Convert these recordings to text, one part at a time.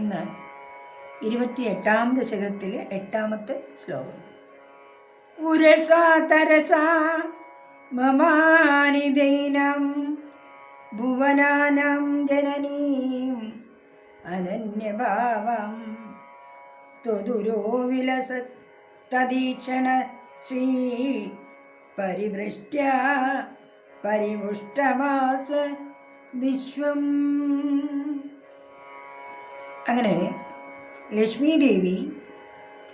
ഇന്ന് ഇരുപത്തി എട്ടാം ദശകത്തിലെ എട്ടാമത്തെ ശ്ലോകം. ഉരസാ തരസാ മമാനിദൈനം ഭുവനാനം ജനനീം അനന്യഭാവം ത്വതുരോ വിലസത്തദീക്ഷണ ശ്രീ പരിവൃഷ്ട്യ പരിമുഷ്ടമാസ വിശ്വം. അങ്ങനെ ലക്ഷ്മി ദേവി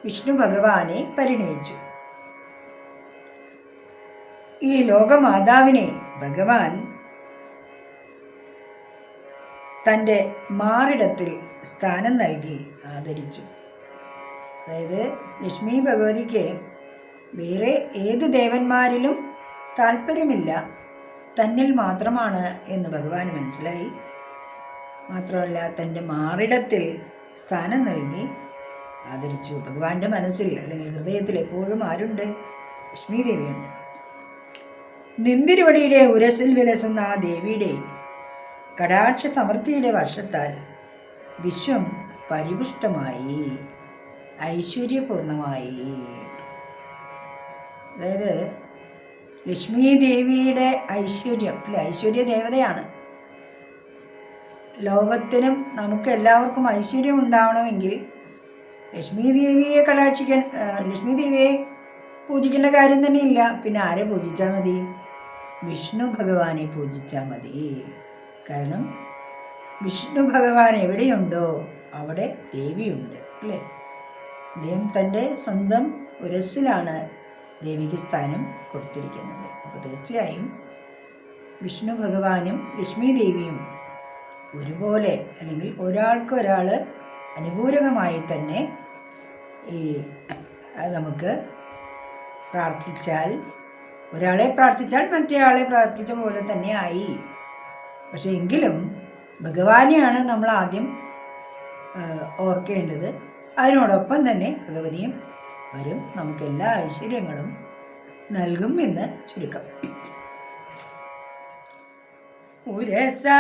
വിഷ്ണു ഭഗവാനെ പരിണയിച്ചു. ഈ ലോകമാതാവിനെ ഭഗവാൻ തന്റെ മാറിടത്തിൽ സ്ഥാനം നൽകി ആദരിച്ചു. അതായത് ലക്ഷ്മി ഭഗവതിക്ക് വേറെ ഏത് ദേവന്മാരിലും താല്പര്യമില്ല തന്നിൽ മാത്രമാണ് എന്ന് ഭഗവാൻ മനസ്സിലായി. മാത്രമല്ല തന്റെ മാറിടത്തിൽ സ്ഥാനം നൽകി ആദരിച്ചു. ഭഗവാന്റെ മനസ്സിൽ അല്ലെങ്കിൽ ഹൃദയത്തിൽ എപ്പോഴും ആരുണ്ട്? ലക്ഷ്മി ദേവിയുണ്ട് നിന്തിരുവടിയുടെ ഉരസിൽ വിലസുന്ന ആ ദേവിയുടെ കടാക്ഷ സമൃദ്ധിയുടെ വർഷത്താൽ വിശ്വം പരിപുഷ്ടമായി ഐശ്വര്യപൂർണമായി. അതായത് ലക്ഷ്മി ദേവിയുടെ ഐശ്വര്യം അല്ലെ ഐശ്വര്യ ദേവതയാണ് ലോകത്തിനും നമുക്ക് എല്ലാവർക്കും ഐശ്വര്യം ഉണ്ടാവണമെങ്കിൽ ലക്ഷ്മി ദേവിയെ കടാക്ഷിക്കാൻ ലക്ഷ്മി ദേവിയെ പൂജിക്കേണ്ട കാര്യം തന്നെ ഇല്ല പിന്നെ ആരെ പൂജിച്ചാൽ മതി? വിഷ്ണു ഭഗവാനെ പൂജിച്ചാൽ മതി. കാരണം വിഷ്ണു ഭഗവാൻ എവിടെയുണ്ടോ അവിടെ ദേവിയുണ്ട് അല്ലേ? അദ്ദേഹം തന്റെ സ്വന്തം ഉരസിലാണ് ദേവിക്ക് സ്ഥാനം കൊടുത്തിരിക്കുന്നത്. അപ്പോൾ തീർച്ചയായും വിഷ്ണു ഭഗവാനും ലക്ഷ്മി ദേവിയും ഒരുപോലെ അല്ലെങ്കിൽ ഒരാൾക്കൊരാൾ അനുകൂലകമായി തന്നെ ഈ നമുക്ക് പ്രാർത്ഥിച്ചാൽ ഒരാളെ പ്രാർത്ഥിച്ചാൽ മറ്റേയാളെ പ്രാർത്ഥിച്ച പോലെ തന്നെ ആയി. പക്ഷെ എങ്കിലും ഭഗവാനെയാണ് നമ്മൾ ആദ്യം ഓർക്കേണ്ടത്. അതിനോടൊപ്പം തന്നെ ഭഗവതിയും വരും. നമുക്ക് എല്ലാ ഐശ്വര്യങ്ങളും നൽകും എന്ന് ചുരുക്കം. ഉരസാ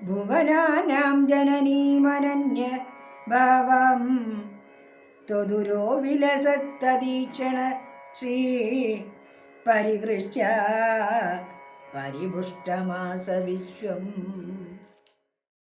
ഭുവനാനാം ജനനീമനന്യ ഭാവം തൊതുരോ വിലസത്തദീക്ഷണ ശ്രീ പരിവൃഷ്ട്യ പരിപുഷ്ടമാസ വിശ്വം